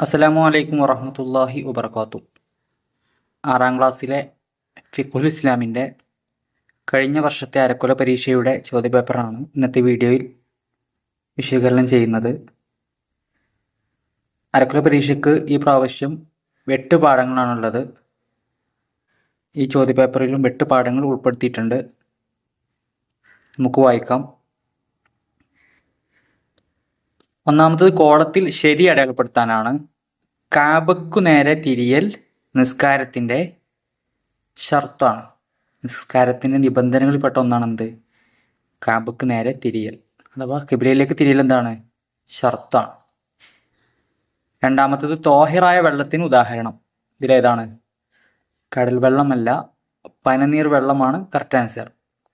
അസ്സലാമു അലൈക്കും വറഹമത്തല്ലാഹി വബർക്കാത്തു ആറാം ക്ലാസ്സിലെ ഫിഖുൽ ഇസ്ലാമിന്റെ കഴിഞ്ഞ വർഷത്തെ അരക്കൊല പരീക്ഷയുടെ ചോദ്യപേപ്പറാണ് ഇന്നത്തെ വീഡിയോയിൽ വിശകലനം ചെയ്യുന്നത്. അരക്കൊല പരീക്ഷയ്ക്ക് ഈ പ്രാവശ്യം എട്ട് പാഠങ്ങളാണുള്ളത്. ഈ ചോദ്യപേപ്പറിലും എട്ട് പാഠങ്ങൾ ഉൾപ്പെടുത്തിയിട്ടുണ്ട്. നമുക്ക് വായിക്കാം. ഒന്നാമത്തത് കോളത്തിൽ ശരി അടയാളപ്പെടുത്താനാണ്. കാബക്കു നേരെ തിരിയൽ നിസ്കാരത്തിന്റെ ഷർത്താണ്. നിസ്കാരത്തിന്റെ നിബന്ധനകളിൽപ്പെട്ട ഒന്നാണ് എന്ത് കാബക്ക് നേരെ തിരിയൽ. അഥവാ കിബിലയിലേക്ക് തിരിയൽ എന്താണ്? ഷർത്താണ്. രണ്ടാമത്തത് തോഹിറായ വെള്ളത്തിന് ഉദാഹരണം. ഇതിലേതാണ്? കടൽ വെള്ളമല്ല പനനീർ വെള്ളമാണ് കറക്റ്റ് ആൻസർ.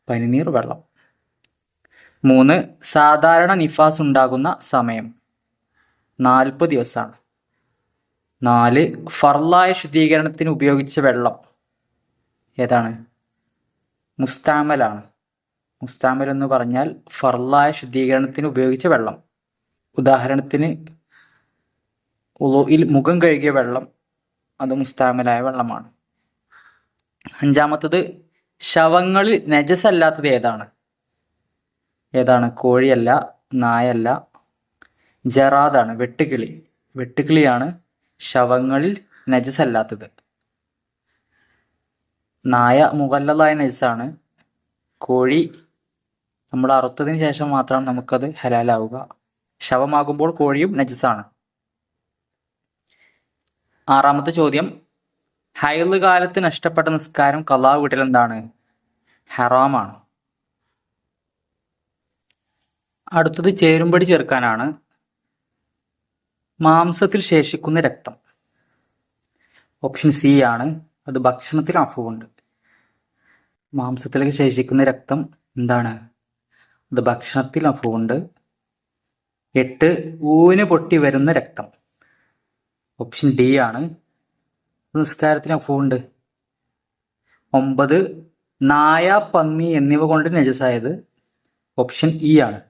പനിനീർ വെള്ളം. മൂന്ന് സാധാരണ നിഫാസ് ഉണ്ടാകുന്ന സമയം. നാൽപ്പത് ദിവസമാണ് നാല് ഫർലായ ശുദ്ധീകരണത്തിന് ഉപയോഗിച്ച വെള്ളം. ഏതാണ്? മുസ്താമലാണ്. മുസ്താമൽ എന്ന് പറഞ്ഞാൽ ഫർലായ ശുദ്ധീകരണത്തിന് ഉപയോഗിച്ച വെള്ളം. ഉദാഹരണത്തിന് ഉളുയിൽ മുഖം കഴുകിയ വെള്ളം അത് മുസ്താമലായ വെള്ളമാണ്. അഞ്ചാമത്തത് ശവങ്ങളിൽ നജസല്ലാത്തത് ഏതാണ്? ഏതാണ്? കോഴിയല്ല നായല്ല. ജറാദാണ് വെട്ടുകിളി വെട്ടുകിളിയാണ് ശവങ്ങളിൽ നജസല്ലാത്തത് നായ മുകല്ലതായ നജസാണ് കോഴി നമ്മൾ അറുത്തതിന് ശേഷം മാത്രമാണ് നമുക്കത് ഹലാലാവുക. ശവമാകുമ്പോൾ കോഴിയും നജസാണ് ആറാമത്തെ ചോദ്യം. ഹൈൽ കാലത്ത് നഷ്ടപ്പെട്ട നിസ്കാരം കലാ വീട്ടിൽ എന്താണ്? ഹറാമാണ്. അടുത്തത് ചേരുംപടി ചേർക്കാനാണ്. മാംസത്തിൽ ശേഷിക്കുന്ന രക്തം. ഓപ്ഷൻ സി ആണ്. അത് ഭക്ഷണത്തിൽ അഫുണ്ട് മാംസത്തിലേക്ക് ശേഷിക്കുന്ന രക്തം എന്താണ്? അത് ഭക്ഷണത്തിൽ അഫുണ്ട് എട്ട് ഊന് പൊട്ടി വരുന്ന രക്തം. ഓപ്ഷൻ ഡി ആണ്. നിസ്കാരത്തിന് അഫുണ്ട് ഒമ്പത് നായ പന്നി എന്നിവ കൊണ്ട് നജസായത് ഓപ്ഷൻ ഇ ആണ്.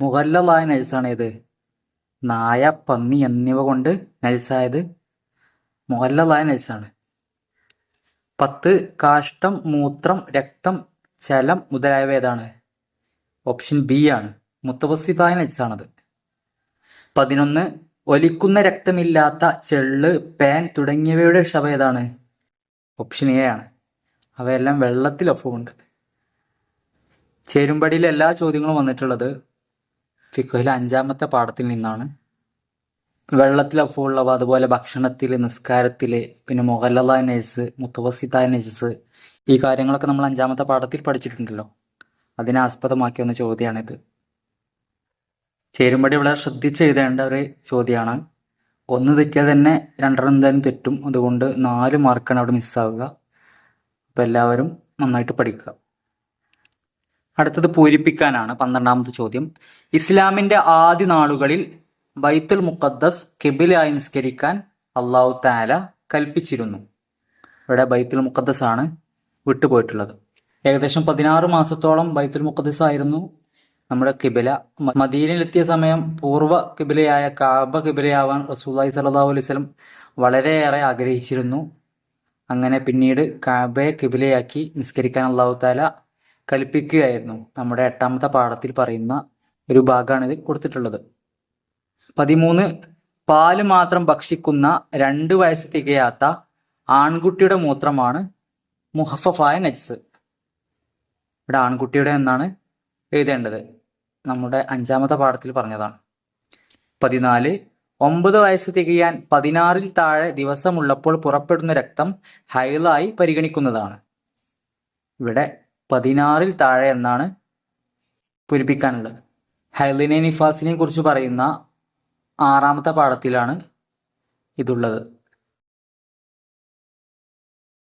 മുഗല്ലലായ നജസാണ് ഏത് നായ പന്നി എന്നിവ കൊണ്ട് നഴ്സായത് മുഗല്ലലായ നഴ്സാണ്. പത്ത് കാഷ്ടം മൂത്രം രക്തം ചലം മുതലായവ ഏതാണ് ഓപ്ഷൻ ബി ആണ്. മുത്തവസ്വിതായ നഴ്സാണത്. പതിനൊന്ന് ഒലിക്കുന്ന രക്തമില്ലാത്ത ചെള്ള് പാൻ തുടങ്ങിയവയുടെ ശവ ഏതാണ്? ഓപ്ഷൻ എ ആണ്. അവയെല്ലാം വെള്ളത്തിൽ ഒപ്പമുണ്ട് ചേരുമ്പടിയിൽ എല്ലാ ചോദ്യങ്ങളും വന്നിട്ടുള്ളത് ഫിഖഹിലെ അഞ്ചാമത്തെ പാഠത്തിൽ നിന്നാണ്. വെള്ളത്തിൽ അഫുള്ളവ അതുപോലെ ഭക്ഷണത്തിൽ നിസ്കാരത്തിൽ പിന്നെ മുഗല്ലതായ നജസ് മുത്തവസിത നജസ് ഈ കാര്യങ്ങളൊക്കെ നമ്മൾ അഞ്ചാമത്തെ പാഠത്തിൽ പഠിച്ചിട്ടുണ്ടല്ലോ. അതിനെ ആസ്പദമാക്കി വന്ന ചോദ്യമാണിത് ചേരുമ്പടി വളരെ ശ്രദ്ധിച്ച് എഴുതേണ്ട ഒരു ചോദ്യമാണ് ഒന്ന് തെറ്റിയാൽ തന്നെ രണ്ടെണ്ണം എന്തായാലും തെറ്റും. അതുകൊണ്ട് നാല് മാർക്കാണ് അവിടെ മിസ്സാവുക അപ്പോൾ എല്ലാവരും നന്നായിട്ട് പഠിക്കുക. അടുത്തത് പൂരിപ്പിക്കാനാണ് പന്ത്രണ്ടാമത്തെ ചോദ്യം. ഇസ്ലാമിന്റെ ആദ്യ നാളുകളിൽ ബൈത്തുൽ മുഖദ്ദസ് കെബിലായി നിസ്കരിക്കാൻ അള്ളാഹു താല കൽപ്പിച്ചിരുന്നു. ഇവിടെ ബൈത്തുൽ മുഖദ്ദസ് ആണ് വിട്ടുപോയിട്ടുള്ളത്. ഏകദേശം പതിനാറ് മാസത്തോളം ബൈത്തുൽ മുഖദ്ദസ് ആയിരുന്നു നമ്മുടെ കിബില. മദീനയിലെത്തിയ സമയം പൂർവ കിബിലയായ കാബ കിബിലയാവാൻ റസൂലായി സല്ലാഹു അലൈവലം വളരെയേറെ ആഗ്രഹിച്ചിരുന്നു. അങ്ങനെ പിന്നീട് കാബയെ കിബിലയാക്കി നിസ്കരിക്കാൻ അള്ളാഹു താല കൽപ്പിക്കുകയായിരുന്നു. നമ്മുടെ എട്ടാമത്തെ പാഠത്തിൽ പറയുന്ന ഒരു ഭാഗമാണ് ഇത് കൊടുത്തിട്ടുള്ളത്. പതിമൂന്ന് പാൽ മാത്രം ഭക്ഷിക്കുന്ന രണ്ട് വയസ്സ് തികയാത്ത ആൺകുട്ടിയുടെ മൂത്രമാണ് മുഹഫഫായ നജ്സ്. ഇവിടെ ആൺകുട്ടിയുടെ എന്നാണ് എഴുതേണ്ടത്. നമ്മുടെ അഞ്ചാമത്തെ പാഠത്തിൽ പറഞ്ഞതാണ്. പതിനാല് ഒമ്പത് വയസ്സ് തികയാൻ പതിനാറിൽ താഴെ ദിവസമുള്ളപ്പോൾ പുറപ്പെടുന്ന രക്തം ഹൈലായി പരിഗണിക്കുന്നതാണ്. ഇവിടെ പതിനാറിൽ താഴെ എന്നാണ് പൂരിപ്പിക്കാനുള്ളത്. ഹൈലിനെ നിഫാസിനെ കുറിച്ച് പറയുന്ന ആറാമത്തെ പാഠത്തിലാണ് ഇതുള്ളത്.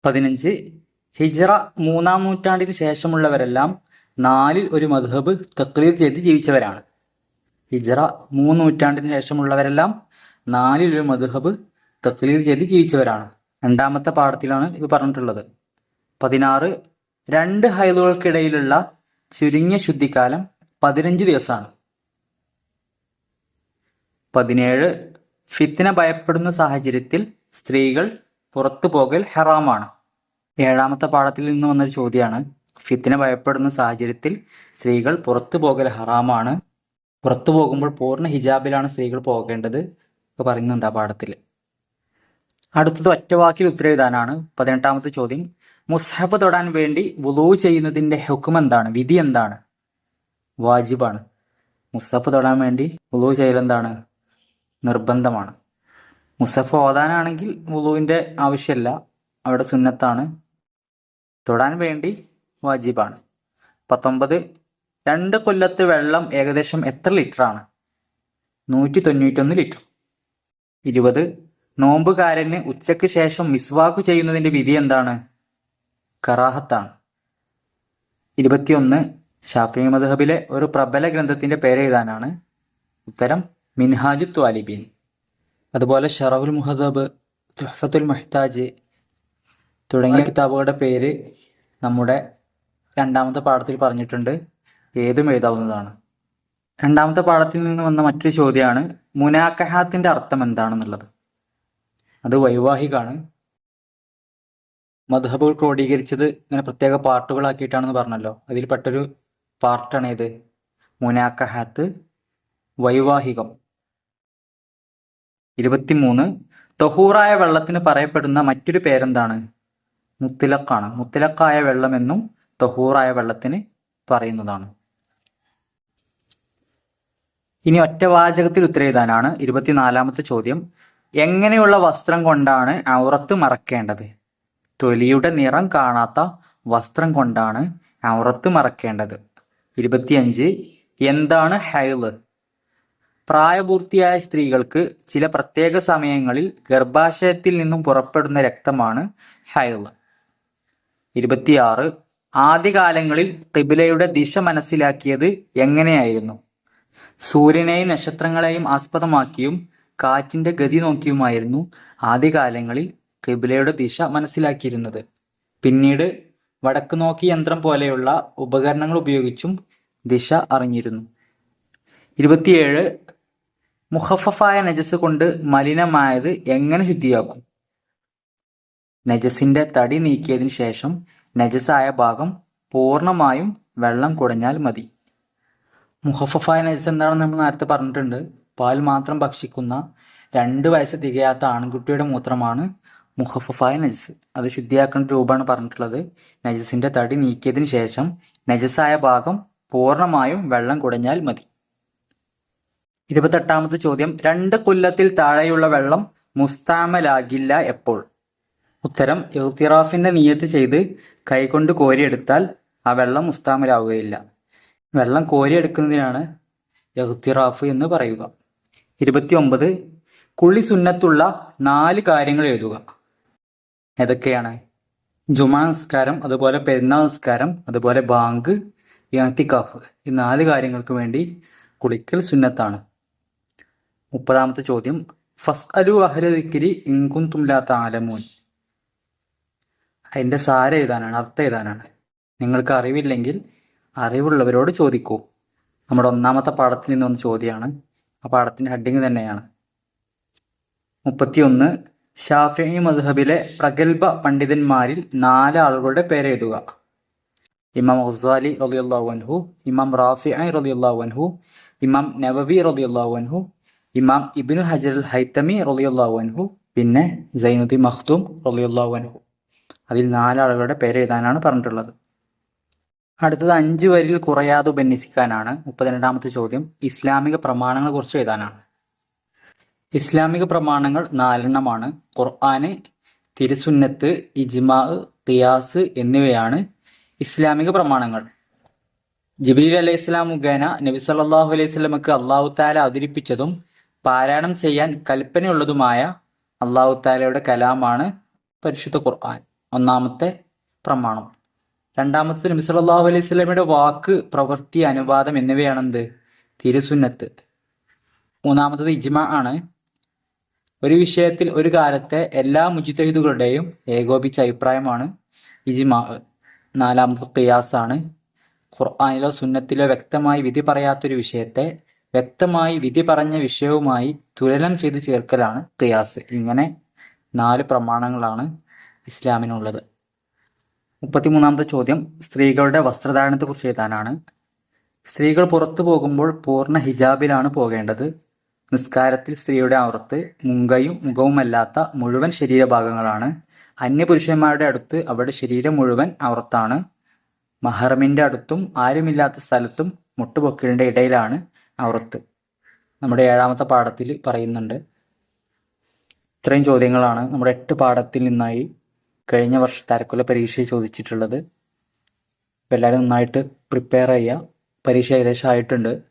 പതിനഞ്ച്. ഹിജറ മൂന്നാം നൂറ്റാണ്ടിന് ശേഷമുള്ളവരെല്ലാം നാലിൽ ഒരു മധുഹബ് തക്ലീർ ചെയ്ത് ജീവിച്ചവരാണ്. ഹിജറ മൂന്ന് നൂറ്റാണ്ടിന് ശേഷമുള്ളവരെല്ലാം നാലിൽ ഒരു മധുഹബ് തക്ലീർ ചെയ്ത് ജീവിച്ചവരാണ്. രണ്ടാമത്തെ പാഠത്തിലാണ് ഇത് പറഞ്ഞിട്ടുള്ളത്. പതിനാറ്. രണ്ട് ഹൈദുകൾക്കിടയിലുള്ള ചുരുങ്ങിയ ശുദ്ധിക്കാലം പതിനഞ്ച് ദിവസമാണ്. പതിനേഴ് ഫിത്തിന ഭയപ്പെടുന്ന സാഹചര്യത്തിൽ സ്ത്രീകൾ പുറത്തു പോകൽ ഹെറാമാണ്. ഏഴാമത്തെ പാഠത്തിൽ നിന്ന് വന്നൊരു ചോദ്യമാണ്. ഫിത്തിന ഭയപ്പെടുന്ന സാഹചര്യത്തിൽ സ്ത്രീകൾ പുറത്തു പോകൽ ഹറാമാണ്. പുറത്തു പോകുമ്പോൾ പൂർണ ഹിജാബിലാണ് സ്ത്രീകൾ പോകേണ്ടത് ഒക്കെ പറയുന്നുണ്ട് ആ പാഠത്തിൽ. അടുത്തത് ഒറ്റവാക്കിൽ ഉത്തരവിധാനാണ് പതിനെട്ടാമത്തെ ചോദ്യം മുസ്ഹഫ് തൊടാൻ വേണ്ടി വുളൂ ചെയ്യുന്നതിന്റെ ഹുക്കും എന്താണ് വിധി എന്താണ്? വാജിബാണ്. മുസ്ഹഫ് തൊടാൻ വേണ്ടി വുളൂ ചെയ്യൽ എന്താണ് നിർബന്ധമാണ്. മുസ്ഹഫ് ഓതാനാണെങ്കിൽ വുളുവിന്റെ ആവശ്യമില്ല അവിടെ സുന്നത്താണ്. തൊടാൻ വേണ്ടി വാജിബാണ്. പത്തൊമ്പത് രണ്ട് കൊല്ലത്ത് വെള്ളം ഏകദേശം എത്ര ലിറ്ററാണ്? നൂറ്റി തൊണ്ണൂറ്റൊന്ന് ലിറ്റർ. ഇരുപത് നോമ്പുകാരന് ഉച്ചയ്ക്ക് ശേഷം മിസ്വാക്ക് ചെയ്യുന്നതിന്റെ വിധി എന്താണ്? കറാഹത്താണ്. ഇരുപത്തിയൊന്ന് ഷാഫി മദ്ഹബിലെ ഒരു പ്രബല ഗ്രന്ഥത്തിന്റെ പേര് എഴുതാനാണ് ഉത്തരം മിൻഹാജു ത്വാലിബീൻ. അതുപോലെ ഷറഫുൽ മുഹദബ് തുഹഫത്തുൽ മഹ്താജ് തുടങ്ങിയ കിതാബുകളുടെ പേര് നമ്മുടെ രണ്ടാമത്തെ പാഠത്തിൽ പറഞ്ഞിട്ടുണ്ട്. ഏതും എഴുതാവുന്നതാണ്. രണ്ടാമത്തെ പാഠത്തിൽ നിന്ന് വന്ന മറ്റൊരു ചോദ്യമാണ് മുനാക്കഹാത്തിന്റെ അർത്ഥം എന്താണെന്നുള്ളത്. അത് വൈവാഹികാണ്. മധുഹബുകൾ ക്രോഡീകരിച്ചത് ഇങ്ങനെ പ്രത്യേക പാർട്ടുകളാക്കിയിട്ടാണെന്ന് പറഞ്ഞല്ലോ. അതിൽ പെട്ടൊരു പാർട്ടാണ് ഏത്? മുനാക്കഹാത്ത് വൈവാഹികം. ഇരുപത്തിമൂന്ന്. തഹൂറായ വെള്ളത്തിന് പറയപ്പെടുന്ന മറ്റൊരു പേരെന്താണ്? മുത്തിലക്കാണ്. മുത്തിലക്കായ വെള്ളമെന്നും തഹൂറായ വെള്ളത്തിന് പറയുന്നതാണ്. ഇനി ഒറ്റ വാചകത്തിൽ ഉത്തരം എഴുതാനാണ് ഇരുപത്തിനാലാമത്തെ ചോദ്യം. എങ്ങനെയുള്ള വസ്ത്രം കൊണ്ടാണ് ഔറത്ത് മറക്കേണ്ടത്? തൊലിയുടെ നിറം കാണാത്ത വസ്ത്രം കൊണ്ടാണ് ഔറത്ത് മറക്കേണ്ടത്. ഇരുപത്തിയഞ്ച് എന്താണ് ഹൈൾ പ്രായപൂർത്തിയായ സ്ത്രീകൾക്ക് ചില പ്രത്യേക സമയങ്ങളിൽ ഗർഭാശയത്തിൽ നിന്നും പുറപ്പെടുന്ന രക്തമാണ് ഹൈൾ ഇരുപത്തിയാറ് ആദ്യകാലങ്ങളിൽ കിബിലയുടെ ദിശ മനസ്സിലാക്കിയത് എങ്ങനെയായിരുന്നു? സൂര്യനെയും നക്ഷത്രങ്ങളെയും ആസ്പദമാക്കിയും കാറ്റിന്റെ ഗതി നോക്കിയുമായിരുന്നു ആദ്യകാലങ്ങളിൽ കിബിലയുടെ ദിശ മനസ്സിലാക്കിയിരുന്നത്. പിന്നീട് വടക്ക് നോക്കി യന്ത്രം പോലെയുള്ള ഉപകരണങ്ങൾ ഉപയോഗിച്ചും ദിശ അറിഞ്ഞിരുന്നു. ഇരുപത്തിയേഴ് മുഹഫഫായ നജസ് കൊണ്ട് മലിനമായത് എങ്ങനെ ശുദ്ധിയാക്കും? നജസിന്റെ തടി നീക്കിയതിന് ശേഷം നജസായ ഭാഗം പൂർണമായും വെള്ളം കുടഞ്ഞാൽ മതി. മുഹഫഫായ നജസ് എന്താണെന്ന് നമ്മൾ നേരത്തെ പറഞ്ഞിട്ടുണ്ട്. പാൽ മാത്രം ഭക്ഷിക്കുന്ന രണ്ട് വയസ്സ് തികയാത്ത ആൺകുട്ടിയുടെ മൂത്രമാണ് മുഹഫഫായ നജസ് അത് ശുദ്ധിയാക്കേണ്ട രൂപമാണ് പറഞ്ഞിട്ടുള്ളത്. നജസിന്റെ തടി നീക്കിയതിന് ശേഷം നജസായ ഭാഗം പൂർണമായും വെള്ളം കുടഞ്ഞാൽ മതി. ഇരുപത്തെട്ടാമത്തെ ചോദ്യം. രണ്ട് കൊല്ലത്തിൽ താഴെയുള്ള വെള്ളം മുസ്താമലാകില്ല എപ്പോൾ? ഉത്തരം ഇഖ്തിറാഫിന്റെ നീയത്ത് ചെയ്ത് കൈകൊണ്ട് കോരിയെടുത്താൽ ആ വെള്ളം മുസ്താമലാവുകയില്ല. വെള്ളം കോരിയെടുക്കുന്നതിനാണ് എഹ്തിറാഫ് എന്ന് പറയുക. ഇരുപത്തിയൊമ്പത്. കുളി സുന്നത്തുള്ള നാല് കാര്യങ്ങൾ എഴുതുക. ഏതൊക്കെയാണ്? ജുമാ നിസ്കാരം അതുപോലെ പെരുന്നാൾ നിസ്കാരം അതുപോലെ ബാങ്ക് യാത്തിക്കാഫ് ഈ നാല് കാര്യങ്ങൾക്ക് വേണ്ടി കുളിക്കൽ സുന്നത്താണ്. മുപ്പതാമത്തെ ചോദ്യം. ഫസ് അലു അഹ്ലദിക്കിരി ഇൻകുൻ തുംലാത്ത ആലമൂൻ അതിന്റെ സാര എഴുതാനാണ് അർത്ഥം എഴുതാനാണ് നിങ്ങൾക്ക് അറിവില്ലെങ്കിൽ അറിവുള്ളവരോട് ചോദിക്കൂ. നമ്മുടെ ഒന്നാമത്തെ പാഠത്തിൽ നിന്ന് വന്ന ചോദ്യമാണ്. ആ പാഠത്തിന്റെ ഹെഡിങ് തന്നെയാണ്. മുപ്പത്തിയൊന്ന്. ഷാഫി മദ്ഹബിലെ പ്രഗത്ഭ പണ്ഡിതന്മാരിൽ നാലാളുകളുടെ പേരെഴുതുക. ഇമാം ഹുസാലി റളിയല്ലാഹു അൻഹു ഇമാം റാഫി റളിയല്ലാഹു അൻഹു ഇമാം നവവി റളിയല്ലാഹു അൻഹു ഇമാം ഇബ്നു ഹജർ അൽ ഹൈത്തമി റളിയല്ലാഹു അൻഹു പിന്നെ സൈനുദ്ദീൻ മഖ്ദൂം റളിയല്ലാഹു അൻഹു. അതിൽ നാലാളുകളുടെ പേരെഴുതാനാണ് പറഞ്ഞിട്ടുള്ളത്. അടുത്തത് അഞ്ച് വരിയിൽ കുറയാതെ ഉപന്യസിക്കാനാണ്. മുപ്പത്തിരണ്ടാമത്തെ ചോദ്യം ഇസ്ലാമിക പ്രമാണങ്ങളെ കുറിച്ച് എഴുതാനാണ്. ഇസ്ലാമിക പ്രമാണങ്ങൾ നാലെണ്ണമാണ്. ഖുർആന് തിരുസുന്നത്ത് ഇജ്മാ ഖിയാസ് എന്നിവയാണ് ഇസ്ലാമിക പ്രമാണങ്ങൾ. ജിബ്രീൽ അലൈഹി ഇസ്ലാം മുഖേന നബി സല്ലാഹു അലൈഹി സ്വലമക്ക് അള്ളാഹു താല അവതരിപ്പിച്ചതും പാരായണം ചെയ്യാൻ കൽപ്പനയുള്ളതുമായ അള്ളാഹു താലയുടെ കലാമാണ് പരിശുദ്ധ ഖുർആൻ ഒന്നാമത്തെ പ്രമാണം. രണ്ടാമത്തെ നബി സല്ലാഹു അലൈഹി സ്വലമയുടെ വാക്ക് പ്രവൃത്തി അനുവാദം എന്നിവയാണെന്ത്? തിരുസുന്നത്ത്. മൂന്നാമത്തത് ഇജ്മ ആണ്. ഒരു വിഷയത്തിൽ ഒരു കാലത്തെ എല്ലാ മുജിത്തഹിദുകളുടെയും ഏകോപിച്ച അഭിപ്രായമാണ്. ഇജ്മാ നാലാമത്തെ ഖിയാസാണ്. ഖുർആാനിലോ സുന്നത്തിലോ വ്യക്തമായി വിധി പറയാത്തൊരു വിഷയത്തെ വ്യക്തമായി വിധി പറഞ്ഞ വിഷയവുമായി തുലനം ചെയ്തു ചേർക്കലാണ് ഖിയാസ്. ഇങ്ങനെ നാല് പ്രമാണങ്ങളാണ് ഇസ്ലാമിനുള്ളത്. മുപ്പത്തിമൂന്നാമത്തെ ചോദ്യം സ്ത്രീകളുടെ വസ്ത്രധാരണത്തെക്കുറിച്ച് എഴുതാനാണ്. സ്ത്രീകൾ പുറത്തു പോകുമ്പോൾ പൂർണ ഹിജാബിലാണ് പോകേണ്ടത്. നിസ്കാരത്തിൽ സ്ത്രീയുടെ അവർത്ത് മുങ്കയും മുഖവുമല്ലാത്ത മുഴുവൻ ശരീരഭാഗങ്ങളാണ്. അന്യപുരുഷന്മാരുടെ അടുത്ത് അവരുടെ ശരീരം മുഴുവൻ അവർത്താണ് മഹറമിന്റെ അടുത്തും ആരുമില്ലാത്ത സ്ഥലത്തും മുട്ടുപൊക്കിളിന്റെ ഇടയിലാണ് അവർത്ത് നമ്മുടെ ഏഴാമത്തെ പാഠത്തിൽ പറയുന്നുണ്ട്. ഇത്രയും ചോദ്യങ്ങളാണ് നമ്മുടെ എട്ട് പാഠത്തിൽ നിന്നായി കഴിഞ്ഞ വർഷത്തെ തരക്കുല പരീക്ഷയിൽ ചോദിച്ചിട്ടുള്ളത്. എല്ലാവരും നന്നായിട്ട് പ്രിപ്പയർ ചെയ്യുക. പരീക്ഷ ഏകദേശം ആയിട്ടുണ്ട്.